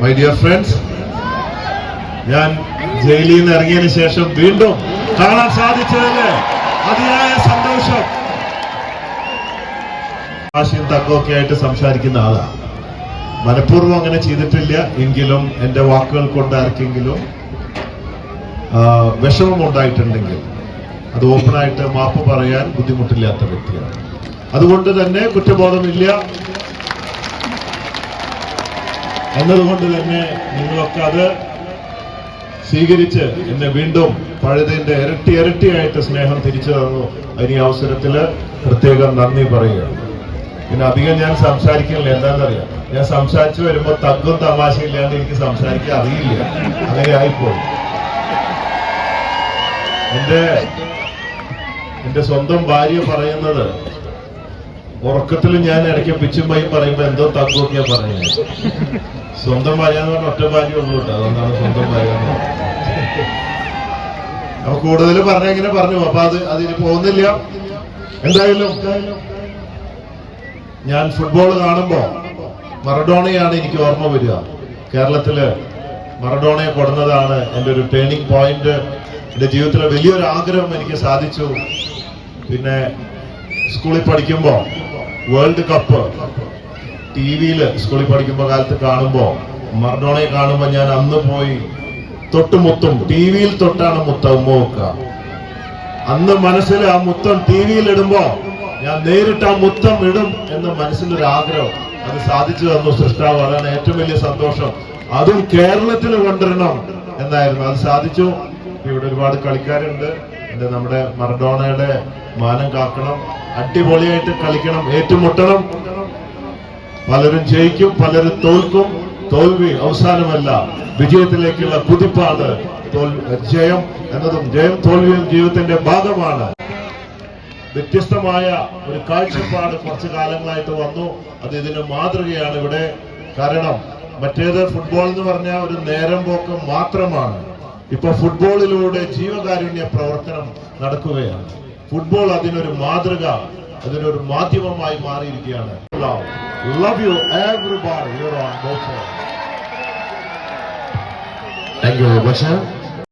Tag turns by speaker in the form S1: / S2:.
S1: My dear friends ഞാൻ ജയിലിൽ നിന്ന് ഇറങ്ങിയതിന് ശേഷം വീണ്ടും കാണാൻ സാധിച്ചതിൽ അതിയായ സന്തോഷം. ഭാഷയും തക്കമൊക്കെ ആയിട്ട് സംസാരിക്കുന്ന ആളാണ് മനഃപൂർവം അങ്ങനെ ചെയ്തിട്ടില്ല. എങ്കിലും എന്റെ വാക്കുകൾ കൊണ്ട് ആർക്കെങ്കിലും വിഷമം ഉണ്ടായിട്ടുണ്ടെങ്കിൽ അത് ഓപ്പണായിട്ട് മാപ്പ് പറയാൻ ബുദ്ധിമുട്ടില്ലാത്ത വ്യക്തിയാണ്. അതുകൊണ്ട് തന്നെ കുറ്റബോധമില്ല. എന്നതുകൊണ്ട് തന്നെ നിങ്ങളൊക്കെ അത് സ്വീകരിച്ച് എന്നെ വീണ്ടും പഴയതിന്റെ ഇരട്ടി ഇരട്ടിയായിട്ട് സ്നേഹം തിരിച്ചു തന്നു. അതിന് ഈ അവസരത്തിൽ പ്രത്യേകം നന്ദി പറയുകയാണ്. പിന്നെ അധികം ഞാൻ സംസാരിക്കുന്നില്ല. എന്താണെന്നറിയാം ഞാൻ സംസാരിച്ചു വരുമ്പോൾ തഗ്ഗും തമാശയില്ലാണ്ട് എനിക്ക് സംസാരിക്കാൻ അറിയില്ല. അങ്ങനെ ആയിപ്പോയി. എന്റെ എന്റെ സ്വന്തം ഭാര്യ പറയുന്നത് ഉറക്കത്തിൽ ഞാൻ ഇടയ്ക്ക് പിച്ചും പൈ പറയുമ്പോൾ എന്തോ തഗ്ഗൊക്കെയാ പറയുന്നത്. സ്വന്തം ഭാര്യ എന്ന് പറഞ്ഞ ഒറ്റ ഭാര്യ ഒന്നും കേട്ടോ അതുകൊണ്ടാണ് സ്വന്തം ഭാര്യ. അപ്പൊ കൂടുതൽ പറഞ്ഞ ഇങ്ങനെ പറഞ്ഞു. അപ്പൊ അത് അതിന് പോകുന്നില്ല. എന്തായാലും ഞാൻ ഫുട്ബോൾ കാണുമ്പോ മറഡോണയാണ് എനിക്ക് ഓർമ്മ വരിക. കേരളത്തിൽ മറഡോണയെ കൊടുന്നതാണ് എന്റെ ഒരു ടേണിംഗ് പോയിന്റ് എന്റെ ജീവിതത്തിലെ വലിയൊരു ആഗ്രഹം എനിക്ക് സാധിച്ചു. പിന്നെ സ്കൂളിൽ പഠിക്കുമ്പോൾ വേൾഡ് കപ്പ് ടി വിയിൽ സ്കൂളിൽ പഠിക്കുമ്പോൾ കാലത്ത് കാണുമ്പോൾ മറഡോണയെ കാണുമ്പോൾ ഞാൻ അന്ന് പോയി തൊട്ടുമുത്തും ടി വിയിൽ തൊട്ടാണ് മുത്ത ഉമ്മ വെക്കുക. അന്ന് മനസ്സിൽ ആ മുത്തം ടി വിയിൽ ഇടുമ്പോ ഞാൻ നേരിട്ട് ആ മുത്തം ഇടും എന്ന മനസ്സിലൊരു ആഗ്രഹം അത് സാധിച്ചു തന്നു സൃഷ്ടാവ്. അതാണ് ഏറ്റവും വലിയ സന്തോഷം. അതും കേരളത്തിൽ കൊണ്ടുവരണം എന്നായിരുന്നു. അത് സാധിച്ചു. ഇവിടെ ഒരുപാട് കളിക്കാരുണ്ട്. എന്റെ നമ്മുടെ മറഡോണയുടെ മാനം കാക്കണം. അടിപൊളിയായിട്ട് കളിക്കണം. ഏറ്റുമുട്ടണം. പലരും ജയിക്കും പലരും തോൽക്കും. തോൽവി അവസാനമല്ല. വിജയത്തിലേക്കുള്ള കുതിപ്പാണ് ജയം എന്നതും ജയം തോൽവിയും ജീവിതത്തിന്റെ ഭാഗമാണ്. വ്യത്യസ്തമായ ഒരു കാഴ്ചപ്പാട് കുറച്ചു കാലങ്ങളായിട്ട് വന്നു. അത് ഇതിന് മാതൃകയാണ് ഇവിടെ. കാരണം മറ്റേത് ഫുട്ബോൾ എന്ന് പറഞ്ഞാൽ ഒരു നേരം പോക്ക് മാത്രമാണ്. ഇപ്പൊ ഫുട്ബോളിലൂടെ ജീവകാരുണ്യ പ്രവർത്തനം നടക്കുകയാണ്. ഫുട്ബോൾ അതിനൊരു മാതൃക അതിനൊരു മാധ്യമമായി മാറിയിരിക്കുകയാണ്. Love you, everybody. You're on. Go
S2: for it. Thank you very much, sir.